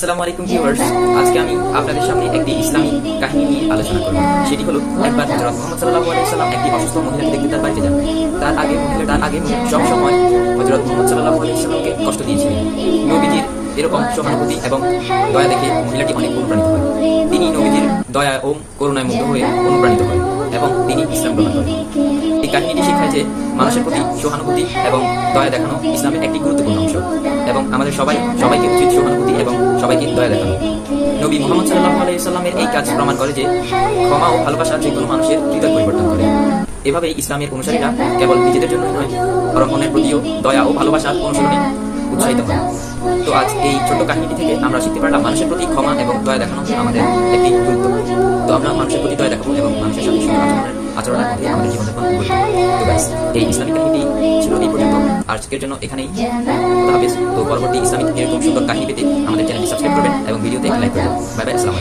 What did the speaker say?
আসসালামু আলাইকুম ভিউয়ার্স আজকে আমি আপনাদের সামনে একটি ইসলামী কাহিনী নিয়ে আলোচনা করব। সেটি হলো একবার হযরত মুহাম্মদ সাল্লাল্লাহু আলাইহি সাল্লাম একটি অসুস্থ মহিলাকে দেখতে তার বাড়িতে যান। তার আগে তার আগে সব সময় হযরত মুহাম্মদ সাল্লাল্লাহু আলাইহি সাল্লামকে কষ্ট দিয়েছিলেন। নবীজির এরকম সহানুভূতি এবং দয়া দেখে মহিলাটি অনেক অনুপ্রাণিত হয়। তিনি নবীজির দয়া ও করুণায় মুগ্ধ হয়ে অনুপ্রাণিত হয় এবং তিনি ইসলাম গ্রহণ করেন। এই কাহিনীটি শেখায় যে মানুষের প্রতি সহানুভূতি এবং দয়া দেখানো ইসলামের একটি গুরুত্বপূর্ণ অংশ। এবং আমাদের সবাই সবাইকে উচিত সহানুভূতি সবাইকে দয়া দেখানো। নবী মোহাম্মদ সাল্লাল্লাহু আলাইহি সাল্লামের এই কাজ প্রমাণ করে যে ক্ষমা ও ভালোবাসা যে কোনো মানুষের হৃদয় পরিবর্তন করে। এভাবেই ইসলামের অনুসারীরা কেবল নিজেদের জন্যই নয়, বরং অন্যের প্রতিও দয়া ও ভালোবাসার অনুসরণে উৎসাহিত হয়। তো আজ এই ছোট্ট কাহিনীটি থেকে আমরা শিখতে পারলাম মানুষের প্রতি ক্ষমা এবং দয়া দেখানো আমাদের একটি গুরুত্ব। তো আমরা মানুষের প্রতি দয়া দেখাবো এবং মানুষের সাথে সুন্দর আচরণের আচরণের মধ্যে আমাদের জীবনযাপন করব। তো এই ইসলামিক আজকের জন্য এখানেই। হাফেজ। তো পরবর্তী ইসলামিক এরকম সুন্দর কাহিনী পেতে আমাদের চ্যানেলটি সাবস্ক্রাইব করবেন এবং ভিডিওতে লাইক করবেন। বাই বাই আসসালামু